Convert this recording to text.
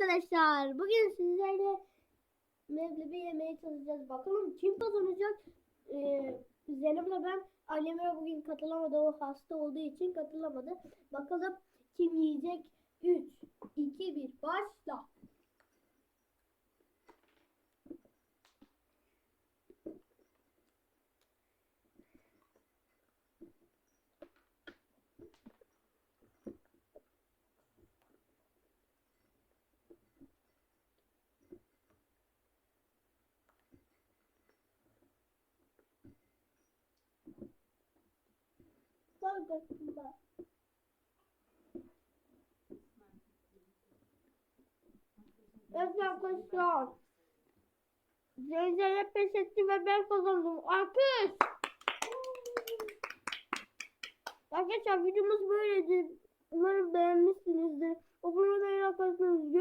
arkadaşlar. Bugün sizlerle meblebi yemeye çalışacağız. Bakalım kim kazanacak? Ee, Zeynep'le ben anneme bugün katılamadı. O hasta olduğu için katılamadı. Bakalım kim yiyecek? 3, 2, 1 başla. Arkadaşlar. Evet arkadaşlar. Zeynep pes etti ve ben kazandım. Alkış. Arkadaşlar videomuz böyleydi. Umarım beğenmişsinizdir. Abone olmayı, like atmayı